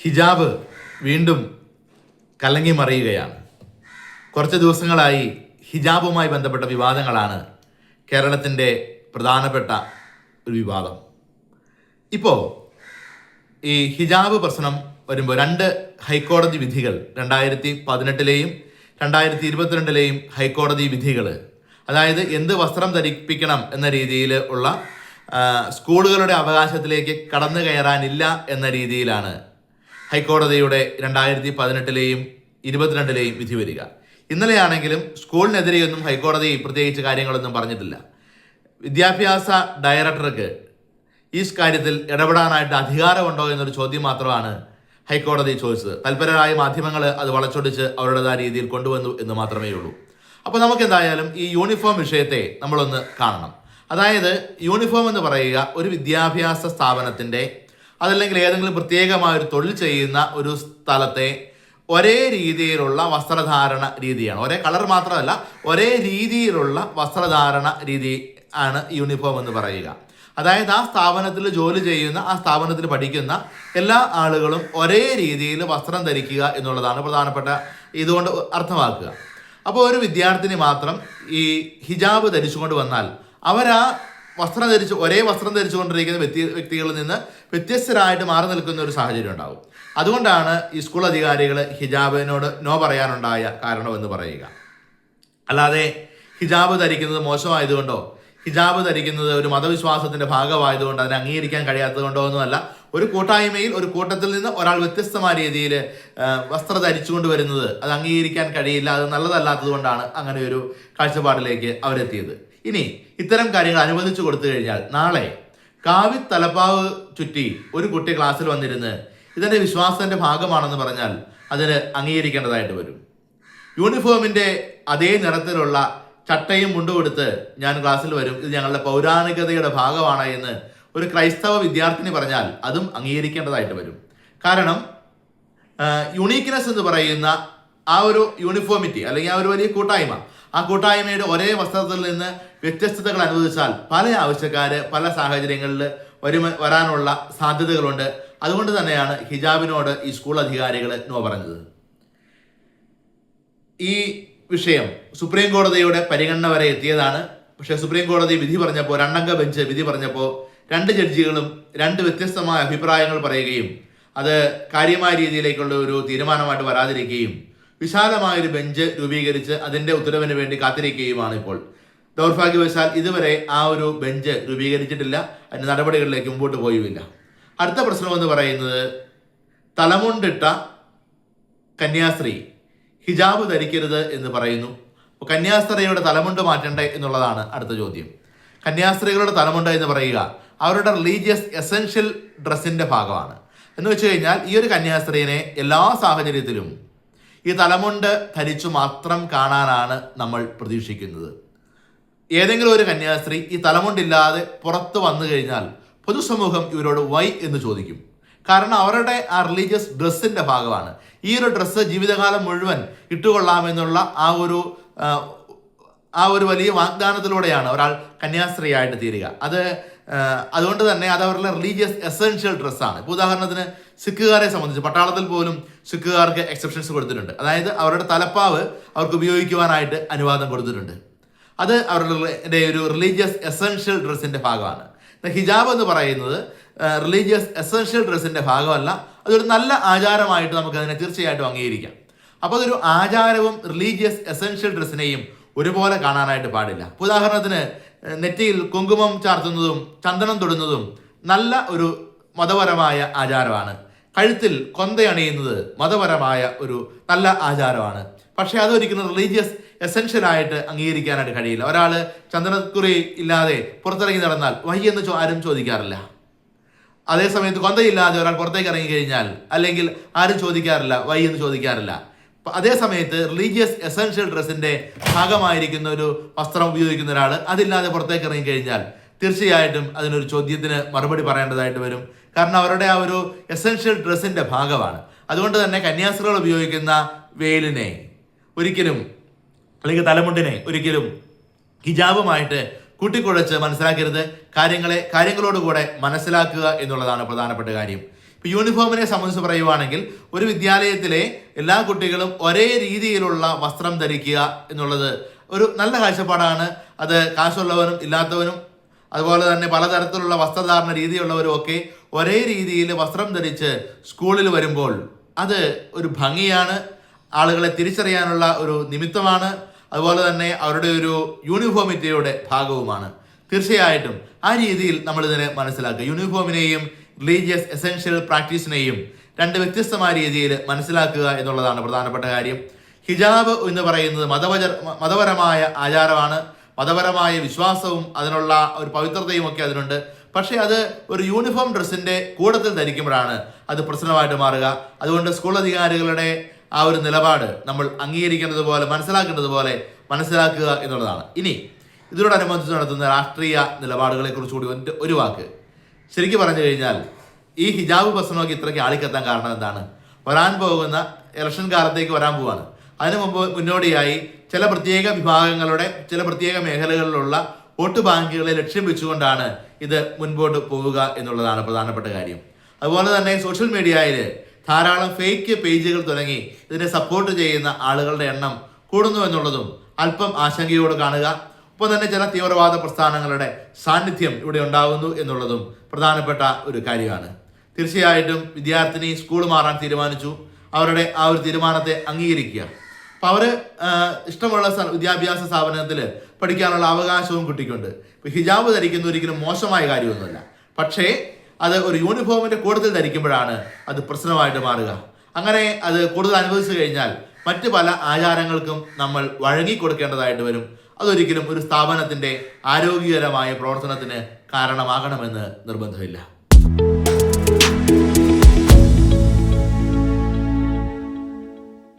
ഹിജാബ് വീണ്ടും കലങ്ങി മറിയുകയാണ്. കുറച്ച് ദിവസങ്ങളായി ഹിജാബുമായി ബന്ധപ്പെട്ട വിവാദങ്ങളാണ് കേരളത്തിന്റെ പ്രധാനപ്പെട്ട ഒരു വിവാദം. ഇപ്പോൾ ഈ ഹിജാബ് പ്രശ്നം വരുമ്പോൾ രണ്ട് ഹൈക്കോടതി വിധികൾ രണ്ടായിരത്തി പതിനെട്ടിലെയും രണ്ടായിരത്തി ഇരുപത്തിരണ്ടിലെയും ഹൈക്കോടതി വിധികൾ അതായത് എന്ത് വസ്ത്രം ധരിപ്പിക്കണം എന്ന രീതിയിൽ ഉള്ള സ്കൂളുകളുടെ അവകാശത്തിലേക്ക് കടന്നു കയറാനില്ല എന്ന രീതിയിലാണ് ഹൈക്കോടതിയുടെ രണ്ടായിരത്തി പതിനെട്ടിലെയും ഇരുപത്തിരണ്ടിലെയും വിധി വരിക. ഇന്നലെയാണെങ്കിലും സ്കൂളിനെതിരെയൊന്നും ഹൈക്കോടതി പ്രത്യേകിച്ച് കാര്യങ്ങളൊന്നും പറഞ്ഞിട്ടില്ല. വിദ്യാഭ്യാസ ഡയറക്ടർക്ക് ഈ കാര്യത്തിൽ ഇടപെടാനായിട്ട് അധികാരമുണ്ടോ എന്നൊരു ചോദ്യം മാത്രമാണ് ഹൈക്കോടതി ചോദിച്ചത്. തൽപരരായ മാധ്യമങ്ങൾ അത് വളച്ചൊടിച്ച് അവരുടേതായ രീതിയിൽ കൊണ്ടുവന്നു എന്ന് മാത്രമേ ഉള്ളൂ. അപ്പോൾ നമുക്ക് എന്തായാലും ഈ യൂണിഫോം വിഷയത്തെ നമ്മളൊന്ന് കാണണം. അതായത് യൂണിഫോം എന്ന് പറയുക ഒരു വിദ്യാഭ്യാസ സ്ഥാപനത്തിന്റെ അതല്ലെങ്കിൽ ഏതെങ്കിലും പ്രത്യേകമായ ഒരു തൊഴിൽ ചെയ്യുന്ന ഒരു സ്ഥലത്തെ ഒരേ രീതിയിലുള്ള വസ്ത്രധാരണ രീതിയാണ്. ഒരേ കളർ മാത്രമല്ല ഒരേ രീതിയിലുള്ള വസ്ത്രധാരണ രീതി ആണ് യൂണിഫോം എന്ന് പറയുക. അതായത് ആ സ്ഥാപനത്തിൽ ജോലി ചെയ്യുന്ന ആ സ്ഥാപനത്തിൽ പഠിക്കുന്ന എല്ലാ ആളുകളും ഒരേ രീതിയിൽ വസ്ത്രം ധരിക്കുക എന്നുള്ളതാണ് പ്രധാനപ്പെട്ട ഇതുകൊണ്ട് അർത്ഥമാക്കുക. അപ്പോൾ ഒരു വിദ്യാർത്ഥിനി മാത്രം ഈ ഹിജാബ് ധരിച്ചുകൊണ്ട് വന്നാൽ അവരാ വസ്ത്രം ധരിച്ച് ഒരേ വസ്ത്രം ധരിച്ചുകൊണ്ടിരിക്കുന്ന വ്യക്തി വ്യക്തികളിൽ നിന്ന് വ്യത്യസ്തരായിട്ട് മാറി നിൽക്കുന്ന ഒരു സാഹചര്യം ഉണ്ടാവും. അതുകൊണ്ടാണ് ഈ സ്കൂൾ അധികാരികൾ ഹിജാബിനോട് നോ പറയാനുണ്ടായ കാരണമെന്ന് പറയുക. അല്ലാതെ ഹിജാബ് ധരിക്കുന്നത് മോശമായതുകൊണ്ടോ ഹിജാബ് ധരിക്കുന്നത് ഒരു മതവിശ്വാസത്തിന്റെ ഭാഗമായതുകൊണ്ട് അതിനെ അംഗീകരിക്കാൻ കഴിയാത്തതുകൊണ്ടോ ഒന്നുമല്ല ഒരു കൂട്ടായ്മയിൽ ഒരു കൂട്ടത്തിൽ നിന്ന് ഒരാൾ വ്യത്യസ്തമായ രീതിയിൽ വസ്ത്ര ധരിച്ചുകൊണ്ട് വരുന്നത് അത് അംഗീകരിക്കാൻ കഴിയില്ല അത് നല്ലതല്ലാത്തത് കൊണ്ടാണ് അങ്ങനെ ഒരു കാഴ്ചപ്പാടിലേക്ക് അവരെത്തിയത്. ഇനി ഇത്തരം കാര്യങ്ങൾ അനുവദിച്ചു കൊടുത്തു കഴിഞ്ഞാൽ നാളെ കാവി തലപ്പാവ് ചുറ്റി ഒരു കുട്ടി ക്ലാസ്സിൽ വന്നിരുന്ന് ഇതെന്റെ വിശ്വാസത്തിന്റെ ഭാഗമാണെന്ന് പറഞ്ഞാൽ അതിന് അംഗീകരിക്കേണ്ടതായിട്ട് വരും. യൂണിഫോമിന്റെ അതേ നിറത്തിലുള്ള ചട്ടയും മുണ്ടും കൊടുത്ത് ഞാൻ ക്ലാസ്സിൽ വരും. ഇത് ഞങ്ങളുടെ പൗരാണികതയുടെ ഭാഗമാണ് എന്ന് ഒരു ക്രൈസ്തവ വിദ്യാർത്ഥിനി പറഞ്ഞാൽ അതും അംഗീകരിക്കേണ്ടതായിട്ട് വരും. കാരണം യുണീക്ക്നെസ് എന്ന് പറയുന്ന ആ ഒരു യൂണിഫോമിറ്റി അല്ലെങ്കിൽ ആ ഒരു വലിയ കൂട്ടായ്മ ആ കൂട്ടായ്മയുടെ ഒരേ വസ്ത്രത്തിൽ നിന്ന് വ്യത്യസ്തതകൾ അനുവദിച്ചാൽ പല ആവശ്യക്കാര് പല സാഹചര്യങ്ങളിൽ വരുമ വരാനുള്ള സാധ്യതകളുണ്ട്. അതുകൊണ്ട് തന്നെയാണ് ഹിജാബിനോട് ഈ സ്കൂൾ അധികാരികൾ നോ പറഞ്ഞത്. ഈ വിഷയം സുപ്രീം കോടതിയുടെ പരിഗണന വരെ എത്തിയതാണ്. പക്ഷേ സുപ്രീം കോടതി വിധി പറഞ്ഞപ്പോൾ രണ്ടംഗ ബെഞ്ച് വിധി പറഞ്ഞപ്പോൾ രണ്ട് ജഡ്ജികളും രണ്ട് വ്യത്യസ്തമായ അഭിപ്രായങ്ങൾ പറയുകയും അത് കാര്യമായ രീതിയിലേക്കുള്ള ഒരു തീരുമാനമായിട്ട് വരാതിരിക്കുകയും വിശാലമായൊരു ബെഞ്ച് രൂപീകരിച്ച് അതിന്റെ ഉത്തരവിന് വേണ്ടി കാത്തിരിക്കുകയുമാണ് ഇപ്പോൾ. ദൗർഭാഗ്യവശാൽ ഇതുവരെ ആ ഒരു ബെഞ്ച് രൂപീകരിച്ചിട്ടില്ല. അതിന്റെ നടപടികളിലേക്ക് മുമ്പോട്ട് പോയുമില്ല. അടുത്ത പ്രശ്നം എന്ന് പറയുന്നത് തലമുണ്ടിട്ട കന്യാസ്ത്രീ ഹിജാബ് ധരിക്കരുത് എന്ന് പറയുന്നു. അപ്പോൾ കന്യാസ്ത്രീയുടെ തലമുണ്ട് മാറ്റണ്ടേ എന്നുള്ളതാണ് അടുത്ത ചോദ്യം. കന്യാസ്ത്രീകളുടെ തലമുണ്ട് എന്ന് പറയുക അവരുടെ റിലീജിയസ് എസെൻഷ്യൽ ഡ്രസ്സിന്റെ ഭാഗമാണ്. എന്ന് വെച്ച് കഴിഞ്ഞാൽ ഈ ഒരു കന്യാസ്ത്രീനെ എല്ലാ സാഹചര്യത്തിലും ഈ തലമുണ്ട് ധരിച്ചു മാത്രം കാണാനാണ് നമ്മൾ പ്രതീക്ഷിക്കുന്നത്. ഏതെങ്കിലും ഒരു കന്യാസ്ത്രീ ഈ തലമുണ്ടില്ലാതെ പുറത്ത് വന്നു കഴിഞ്ഞാൽ പൊതുസമൂഹം ഇവരോട് വൈ എന്ന് ചോദിക്കും. കാരണം അവരുടെ ആ റിലീജിയസ് ഡ്രസ്സിന്റെ ഭാഗമാണ്. ഈ ഒരു ഡ്രസ്സ് ജീവിതകാലം മുഴുവൻ ഇട്ടുകൊള്ളാമെന്നുള്ള ആ ഒരു ആ, ഒരു വലിയ വാഗ്ദാനത്തിലൂടെയാണ് ഒരാൾ കന്യാസ്ത്രീയായിട്ട് തീരുക. അത് അതുകൊണ്ട് തന്നെ അത് അവരുടെ റിലീജിയസ് എസെൻഷ്യൽ ഡ്രസ്സാണ് ഇപ്പോൾ ഉദാഹരണത്തിന് സിഖുകാരെ സംബന്ധിച്ച് പട്ടാളത്തിൽ പോലും സിഖുകാർക്ക് എക്സെപ്ഷൻസ് കൊടുത്തിട്ടുണ്ട്. അതായത് അവരുടെ തലപ്പാവ് അവർക്ക് ഉപയോഗിക്കുവാനായിട്ട് അനുവാദം കൊടുത്തിട്ടുണ്ട്. അത് അവരുടെ ഒരു റിലീജിയസ് എസൻഷ്യൽ ഡ്രസ്സിന്റെ ഭാഗമാണ്. ഹിജാബ് എന്ന് പറയുന്നത് റിലീജിയസ് എസൻഷ്യൽ ഡ്രസ്സിന്റെ ഭാഗമല്ല അതൊരു നല്ല ആചാരമായിട്ട് നമുക്ക് അതിനെ തീർച്ചയായിട്ടും അംഗീകരിക്കാം. അപ്പോൾ അതൊരു ആചാരവും റിലീജിയസ് എസൻഷ്യൽ ഡ്രസ്സിനെയും ഒരുപോലെ കാണാനായിട്ട് പാടില്ല. ഉദാഹരണത്തിന് നെറ്റിയിൽ കുങ്കുമം ചാർത്തുന്നതും ചന്ദനം തൊടുന്നതും നല്ല ഒരു മതപരമായ ആചാരമാണ്. കഴുത്തിൽ കൊന്തയണിയുന്നത് മതപരമായ ഒരു നല്ല ആചാരമാണ്. പക്ഷേ അതൊരിക്കലും റിലീജിയസ് എസെൻഷ്യൽ ആയിട്ട് അംഗീകരിക്കാനായിട്ട് കഴിയില്ല. ഒരാൾ ചന്ദനക്കുറി ഇല്ലാതെ പുറത്തിറങ്ങി നടന്നാൽ വയ്യെന്ന് ചോ ആരും ചോദിക്കാറില്ല. അതേസമയത്ത് കൊന്തയില്ലാതെ ഒരാൾ പുറത്തേക്ക് ഇറങ്ങി കഴിഞ്ഞാൽ അല്ലെങ്കിൽ ആരും ചോദിക്കാറില്ല വൈ എന്ന് ചോദിക്കാറില്ല അതേ സമയത്ത് റിലീജിയസ് എസെൻഷ്യൽ ഡ്രസ്സിന്റെ ഭാഗമായിരിക്കുന്ന ഒരു വസ്ത്രം ഉപയോഗിക്കുന്ന ഒരാൾ അതില്ലാതെ പുറത്തേക്ക് ഇറങ്ങി കഴിഞ്ഞാൽ തീർച്ചയായിട്ടും അതിനൊരു ചോദ്യത്തിന് മറുപടി പറയേണ്ടതായിട്ട് വരും. കാരണം അവരുടെ ആ ഒരു എസെൻഷ്യൽ ഡ്രസ്സിന്റെ ഭാഗമാണ്. അതുകൊണ്ട് തന്നെ കന്യാസ്ത്രീകൾ ഉപയോഗിക്കുന്ന വേലിനെ ഒരിക്കലും അല്ലെങ്കിൽ തലമുണ്ടിനെ ഒരിക്കലും ഹിജാബുമായിട്ട് കൂട്ടിക്കുഴച്ച് മനസ്സിലാക്കരുത്. കാര്യങ്ങളെ കാര്യങ്ങളോടുകൂടെ മനസ്സിലാക്കുക എന്നുള്ളതാണ് പ്രധാനപ്പെട്ട കാര്യം. ഇപ്പൊ യൂണിഫോമിനെ സംബന്ധിച്ച് പറയുവാണെങ്കിൽ ഒരു വിദ്യാലയത്തിലെ എല്ലാ കുട്ടികളും ഒരേ രീതിയിലുള്ള വസ്ത്രം ധരിക്കുക എന്നുള്ളത് ഒരു നല്ല കാഴ്ചപ്പാടാണ്. അത് കാശുള്ളവനും ഇല്ലാത്തവനും അതുപോലെ തന്നെ പലതരത്തിലുള്ള വസ്ത്രധാരണ രീതിയുള്ളവരും ഒക്കെ ഒരേ രീതിയിൽ വസ്ത്രം ധരിച്ച് സ്കൂളിൽ വരുമ്പോൾ അത് ഒരു ഭംഗിയാണ്. ആളുകളെ തിരിച്ചറിയാനുള്ള ഒരു നിമിത്തമാണ്. അതുപോലെ തന്നെ അവരുടെ ഒരു യൂണിഫോമിറ്റിയുടെ ഭാഗവുമാണ്. തീർച്ചയായിട്ടും ആ രീതിയിൽ നമ്മൾ ഇതിനെ മനസ്സിലാക്കുക. യൂണിഫോമിനെയും റിലീജിയസ് എസെൻഷ്യൽ പ്രാക്ടീസിനെയും രണ്ട് വ്യത്യസ്തമായ രീതിയിൽ മനസ്സിലാക്കുക എന്നുള്ളതാണ് പ്രധാനപ്പെട്ട കാര്യം. ഹിജാബ് എന്ന് പറയുന്നത് മതപര മതപരമായ ആചാരമാണ്. മതപരമായ വിശ്വാസവും അതിനുള്ള ഒരു പവിത്രതയും ഒക്കെ അതിനുണ്ട്. പക്ഷേ അത് ഒരു യൂണിഫോം ഡ്രസ്സിന്റെ കൂടത്തിൽ ധരിക്കുമ്പോഴാണ് അത് പ്രശ്നമായിട്ട് മാറുക. അതുകൊണ്ട് സ്കൂൾ അധികാരികളുടെ ആ ഒരു നിലപാട് നമ്മൾ അംഗീകരിക്കേണ്ടത് പോലെ മനസ്സിലാക്കേണ്ടത് പോലെ മനസ്സിലാക്കുക എന്നുള്ളതാണ്. ഇനി ഇതിനോടനുബന്ധിച്ച് നടത്തുന്ന രാഷ്ട്രീയ നിലപാടുകളെ കുറിച്ച് കൂടി ഒരു- വാക്ക്. ശരിക്കും പറഞ്ഞു കഴിഞ്ഞാൽ ഈ ഹിജാബ് പ്രശ്നമൊക്കെ ഇത്രയ്ക്ക് ആളിക്കെത്താൻ കാരണം എന്താണ്? വരാൻ പോകുന്ന ഇലക്ഷൻ കാലത്തേക്ക് വരാൻ പോവാണ്. അതിനു മുമ്പ് മുന്നോടിയായി ചില പ്രത്യേക വിഭാഗങ്ങളുടെ ചില പ്രത്യേക മേഖലകളിലുള്ള വോട്ട് ബാങ്കുകളെ ലക്ഷ്യം വെച്ചുകൊണ്ടാണ് ഇത് മുൻപോട്ട് പോവുക എന്നുള്ളതാണ് പ്രധാനപ്പെട്ട കാര്യം. അതുപോലെ തന്നെ സോഷ്യൽ മീഡിയയിൽ ധാരാളം ഫേക്ക് പേജുകൾ തുടങ്ങി ഇതിനെ സപ്പോർട്ട് ചെയ്യുന്ന ആളുകളുടെ എണ്ണം കൂടുന്നു എന്നുള്ളതും അല്പം ആശങ്കയോട് കാണുക. ഒപ്പം തന്നെ ചില തീവ്രവാദ പ്രസ്ഥാനങ്ങളുടെ സാന്നിധ്യം ഇവിടെ ഉണ്ടാകുന്നു എന്നുള്ളതും പ്രധാനപ്പെട്ട ഒരു കാര്യമാണ്. തീർച്ചയായിട്ടും വിദ്യാർത്ഥിനി സ്കൂൾ മാറാൻ തീരുമാനിച്ചു. അവരുടെ ആ ഒരു തീരുമാനത്തെ അംഗീകരിക്കുക. അപ്പം അവർ ഇഷ്ടമുള്ള വിദ്യാഭ്യാസ സ്ഥാപനത്തിൽ പഠിക്കാനുള്ള അവകാശവും കുട്ടിക്കുണ്ട്. ഇപ്പം ഹിജാബ് ധരിക്കുന്ന ഒരിക്കലും മോശമായ കാര്യമൊന്നുമല്ല. പക്ഷേ അത് ഒരു യൂണിഫോമിന്റെ കൂടുതൽ ധരിക്കുമ്പോഴാണ് അത് പ്രശ്നമായിട്ട് മാറുക. അങ്ങനെ അത് കൂടുതൽ അനുഭവിച്ചു കഴിഞ്ഞാൽ മറ്റ് പല ആചാരങ്ങൾക്കും നമ്മൾ വഴങ്ങി കൊടുക്കേണ്ടതായിട്ട് വരും. അതൊരിക്കലും ഒരു സ്ഥാപനത്തിന്റെ ആരോഗ്യകരമായ പ്രവർത്തനത്തിന് കാരണമാകണമെന്ന് നിർബന്ധമില്ല.